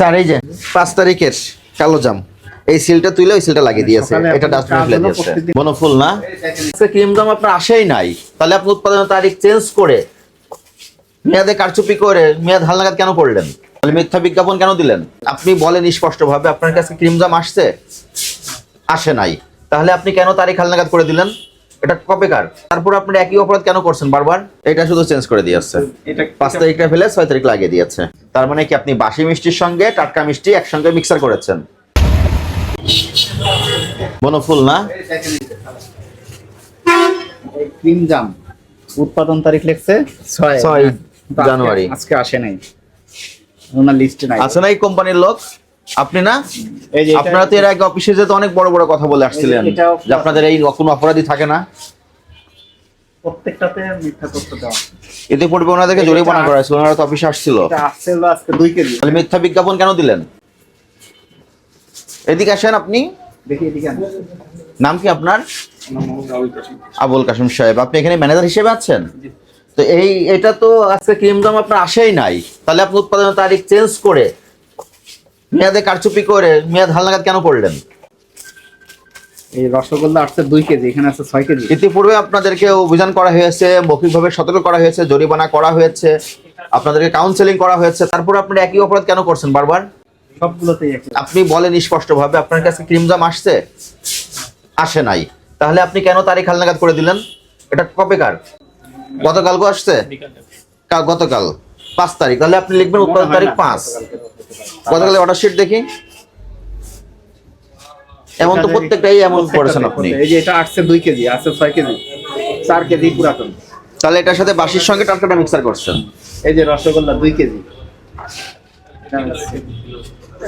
Sir এই যে পাঁচ তারিখের কালো জাম। এই সিলটা তুলে ওই সিলটা লাগিয়ে দিয়েছে। এটা ডাস্টবিনে ফেলে দিয়েছে। বনফুল না? ক্রিম জাম আপনার আসেই নাই। তাহলে আপনি উৎপাদনের তারিখ চেঞ্জ করে মেয়াদে কারচুপি করে মেয়াদ হালনাগাদ কেন করলেন তাহলে মিথ্যা বিজ্ঞাপন কেন দিলেন? আপনি বলেন স্পষ্টভাবে আপনার কাছে ক্রিম জাম আসছে? আসে নাই। তাহলে আপনি কেন তারিখ হালনাগাদ করে দিলেন? এটা কবেকার? তারপর আপনি একই অপরাধ কেন করছেন বারবার? এটা শুধু চেঞ্জ করে দিয়েছে। এটা পাঁচ তারিখটা ফেলে ছয় তারিখ লাগিয়ে দিয়েছে। তার মানে কি আপনি বাসি মিষ্টির সঙ্গে টাটকা মিষ্টি একসঙ্গে মিক্সার করেছেন? বনফুল না? Cream jam. উৎপাদন তারিখ লিখছে? ছয়। ছয় জানুয়ারি। আজকে আসে নাই। ওনার লিস্টে নাই। আছে না এই কোম্পানির লোক? আপনি না? এই আপনারা তো এর আগে অফিসে যেতে অনেক বড় বড় কথা বলে আসছিলেন। যে আপনাদের এই কোনো অপরাধী থাকে না? প্রত্যেকটাতে মিথ্যা তথ্য দেওয়া। এতে পূর্বে ওনাদেরকে জরিমানা করা হয়েছিল ওনারা তো অফিসে আসছিল। এটা আসছে হলো আজকে দুই কেজি। তাহলে মিথ্যা বিজ্ঞাপন কেন দিলেন? এদিকে আসেন আপনি। দেখি এদিকে নাম কি আপনার? আবুল কাসিম সাহেব। আপনি এখানে ম্যানেজার হিসেবে আছেন? তো এই এটা তো আজকে ক্রিম জাম আপনার আসেই নাই। তাহলে আপনি উৎপাদনের তারিখ চেঞ্জ করে মেয়াদে কারচুপি করে মেয়াদ হালনাগাদ কেন করলেন এই রসগোল্লা আসছে দুই কেজি এখানে আছে ছয় কেজি। ইতিপূর্বে আপনাদেরকে অভিযান করা হয়েছে মৌখিকভাবে সতর্ক করা হয়েছে জরিমানা করা হয়েছে আপনাদেরকে কাউন্সেলিং করা হয়েছে। তারপর আপনি একই অপরাধ কেন করছেন বারবার? সবগুলোতেই আপনি বলেন স্পষ্টভাবে আপনার কাছে ক্রিম জাম আসছে? আসে নাই। তাহলে আপনি কেন তারিখ হালনাগাদ করে দিলেন? এটা কবেকার গতকালকে আসছে? গতকাল। পাঁচ তারিখ। তাহলে আপনি লিখবেন উৎপাদন তারিখ পাঁচ। গতকাল অর্ডার শিট দেখি। এমন তো প্রত্যেকটাই এমন করেছেন আপনি। এই যে এটা আসছে দুই কেজি আছে ছয় কেজি চার কেজি পুরাতন। তাহলে এটার সাথে বাসির সঙ্গে টাটকাটা মিক্সার করছেন। এই যে রসগোল্লা দুই কেজি।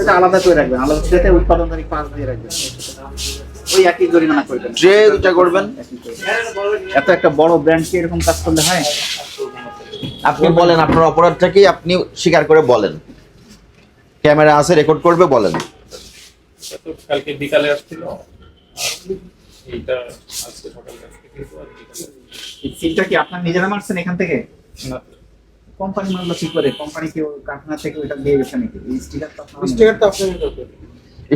এটা আলাদা করে রাখবেন আলাদা সাথে উৎপাদন তারিখ পাঁচ দিয়ে রাখবেন। ওই একই জরিমানা করবেন। ট্রে দুটা করবেন। এত একটা বড় ব্র্যান্ড কি এরকম কাজ করলে হয়? আপনি বলেন আপনার অপরাধটা কি আপনি স্বীকার করে বলেন। ক্যামেরা আছে রেকর্ড করবে বলেন। তো কালকে বিকালে আসছিল। এইটা আজকে সকালে আসছে কিন্তু আর বিকালে সিলটা কি আপনার নিজেরা মারছেন এখান থেকে? না। কোম্পানি মারলো কি করে? কোম্পানি কি কারখানা থেকে ওইটা দিয়ে গেছে নাকি? এই স্টিকার তো আপনার স্টিকার তো আপনার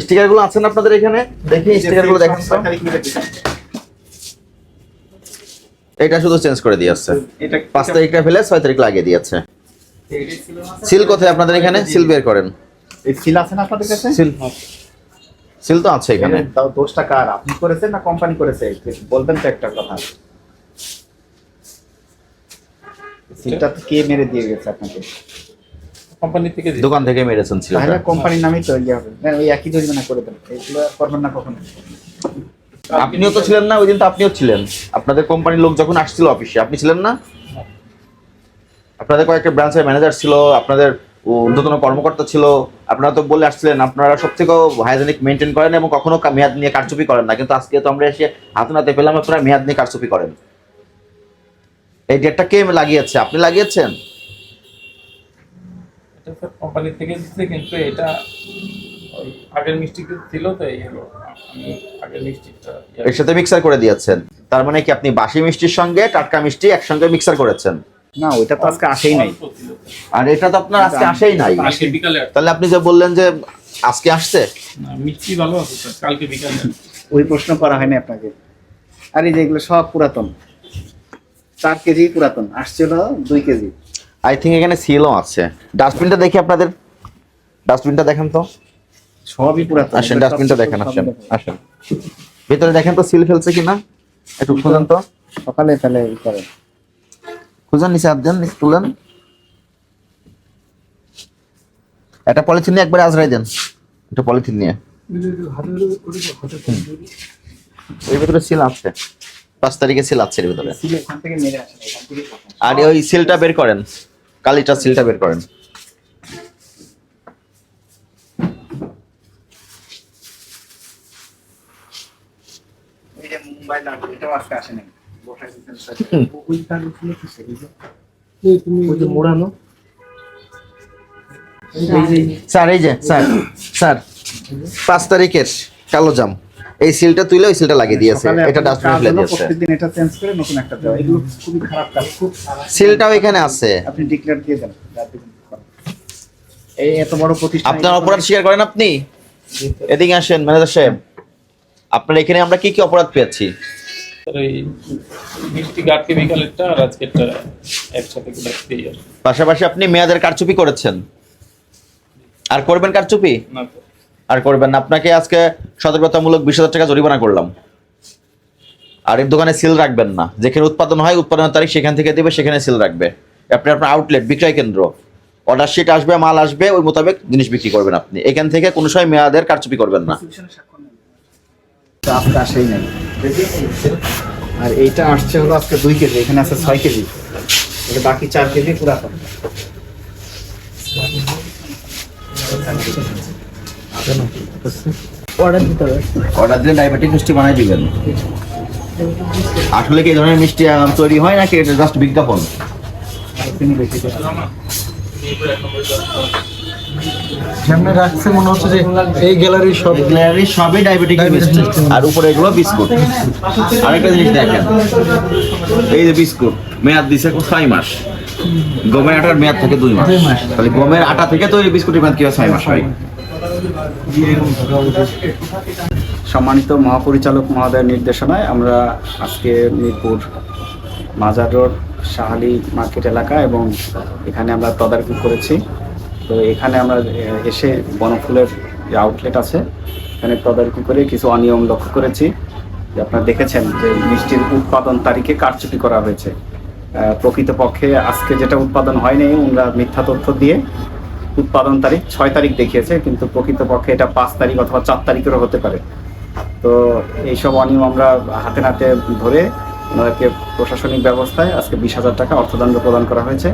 স্টিকারগুলো আছেন আপনাদের এখানে? দেখি স্টিকারগুলো দেখেন। এটা শুধু চেঞ্জ করে দিয়েছে এটা পাঁচ তারিখটা ফেলে ছয় তারিখ লাগিয়ে দিয়েছে। সিল কোথায় আপনাদের এখানে? সিল বের করেন। এই সিল আছে না আপনাদের কাছে? সিল সিল তো আছে এখানে। তাও দোষটা কার আপনি করেছেন না কোম্পানি করেছে? বলবেন তো একটা কথা। সিলটা তো কে মেরে দিয়ে গেছে আপনাকে? কোম্পানি থেকে দোকান থেকে মেরেছেন ছিল তাহলে কোম্পানির নামই তো ইয়ে হবে। না, ওই একই জরিমানা করে দেন। এগুলো করবেন না কখনো। আপনিও তো ছিলেন না ওই দিন তো আপনিও ছিলেন। আপনাদের কোম্পানির লোক যখন আসছিল অফিসে আপনি ছিলেন না? আপনাদের কয়েকটা ব্রাঞ্চের ম্যানেজার ছিল আপনাদের ঊর্ধ্বতন কর্মকর্তা ছিল। আপনারা তো বলে আসছিলেন আপনারা সব থেকে হাইজেনিক মেনটেন করেন এবং কখনো মেয়াদ নিয়ে কারচুপি করেন না। কিন্তু আজকে তো আমরা এসে হাতে নাতে পেলাম আপনারা মেয়াদ নিয়ে কারচুপি করেন। এই ডেটটা কে লাগিয়েছে? আপনি লাগিয়েছেন? এটা কোম্পানি থেকে দিচ্ছে কিন্তু এটা আগের মিষ্টি ছিল তো এই হলো। আমি আগের মিষ্টিটা এর সাথে মিক্সার করে দিয়েছেন। তার মানে কি আপনি বাসি মিষ্টির সঙ্গে টাটকা মিষ্টি একসঙ্গে মিক্সার করেছেন? না ওইটা তো আজকে আসেই নাই। আর এটা তো আপনার আজকে আসেই নাই। তাহলে আপনি যে বললেন যে আজকে আসছে? মিষ্টি ভালো আছে কালকে বিকালে ওই প্রশ্ন করা হয়নি আপনাকে। আর এই যে এগুলো সব পুরাতন। চার কেজি পুরাতন আসছিল দুই কেজি। আই থিঙ্ক এখানে সিলও আছে। ডাস্টবিনটা দেখি আপনাদের। ডাস্টবিনটা দেখেন তো। সবই পুরাতন। আসেন ডাস্টবিনটা দেখেন আসেন। আসেন। ভিতরে দেখেন তো সিল ফেলছে কিনা? একটু খুঁজেন তো। সকালে তাহলে ই করে খুঁজেন নিচে দেন তুলেন। একটা পলিথিন নিয়ে একবারে আজরাই দেন, একটা পলিথিন নিয়ে। এর ভিতরে সিল আছে। পাঁচ তারিখে সিল আছে এর ভিতরে। আর ওই সিলটা বের করেন, কালিটা সিলটা বের করেন। মুম্বাই আসে নাই বসাই দিতেন স্যার। ওই লাড্ডু ছিল কি স্যার? এই যে- ওই যে মোড়ানো স্যার এই যে স্যার। স্যার পাঁচ তারিখের কালো জাম। এই সিলটা তুলে ওই সিলটা লাগিয়ে দিয়েছে। এটা ডাস্টবিনে ফেলে দিয়েছে। প্রত্যেকদিন এটা চেঞ্জ করে নতুন একটা দেওয়া। এগুলো খুবই খারাপ কাজ। খুব সিলটাও এখানে আছে। আপনি ডিক্লেয়ার দিয়ে দেন। এই এত বড় প্রতিষ্ঠান আপনার অপরাধ স্বীকার করেন আপনি? এদিকে আসেন ম্যানেজার সাহেব। আপনার এখানে আমরা কি কি অপরাধ পেয়েছি? এই মিষ্টি গাট কেমিক্যালেরটা আর আজকেরটা একসাথে করে আর পাশাপাশি আপনি মেয়াদের কারচুপি করেছেন। আর করবেন কারচুপি? না। আর করবেন না। আপনাকে আজকে সতর্কতামূলক বিশ হাজার টাকা জরিমানা করলাম। আর এর দোকানে সিল রাখবেন না। যেখানে উৎপাদন হয় উৎপাদনের তারিখ সেখান থেকে দেবে সেখানে সিল রাখবে। আপনি আপনার আউটলেট বিক্রয় কেন্দ্র। অর্ডার শিট আসবে মাল আসবে ওই মোতাবেক জিনিস বিক্রি করবেন আপনি। এখান থেকে কোনো সময় মেয়াদের কারচুপি করবেন না। তো আজকে আসেই নাই। আর এইটা আসছে হলো আজকে দুই কেজি এখানে আছে ছয় কেজি। এটা বাকি চার কেজি পুরাতন অর্ডার দিলে ডায়াবেটিক মিষ্টি বানাই দিবেন। আসলে কি এই ধরনের মিষ্টি তৈরি হয় নাকি? এটা জাস্ট বিজ্ঞাপন। সামনে রাখছে মনে হচ্ছে যে এই গ্যালারির সব গ্যালারি সবই ডায়াবেটিক মিষ্টি আর উপরে এগুলো বিস্কুট। আরেকটা জিনিস দেখেন। এই যে বিস্কুট মেয়াদ দিছে ছয় মাস। গমের আটার মেয়াদ থাকে দুই মাস। তাহলে গমের আটা থেকে তৈরি বিস্কুটের মেয়াদ কি হয় ছয় মাস হয়? সম্মানিত মহাপরিচালক মহোদয়ের নির্দেশনায় আমরা আজকে মিরপুর মাজার রোড শাহালি মার্কেট এলাকা এবং এখানে আমরা তদারকি করেছি। তো এখানে আমরা এসে বনফুলের যে আউটলেট আছে, এখানে তদারকি করে কিছু অনিয়ম লক্ষ্য করেছি। যে আপনারা দেখেছেন যে মিষ্টির উৎপাদন তারিখে কারচুপি করা হয়েছে। প্রকৃতপক্ষে আজকে যেটা উৎপাদন হয়নি ওরা মিথ্যা তথ্য দিয়ে উৎপাদন তারিখ ছয় তারিখ দেখিয়েছে, কিন্তু প্রকৃতপক্ষে এটা পাঁচ তারিখ অথবা চার তারিখেরও হতে পারে। তো এইসব অনিয়ম আমরা হাতে নাতে ধরে ওনাদেরকে প্রশাসনিক ব্যবস্থায় আজকে বিশ হাজার টাকা অর্থদণ্ড প্রদান করা হয়েছে।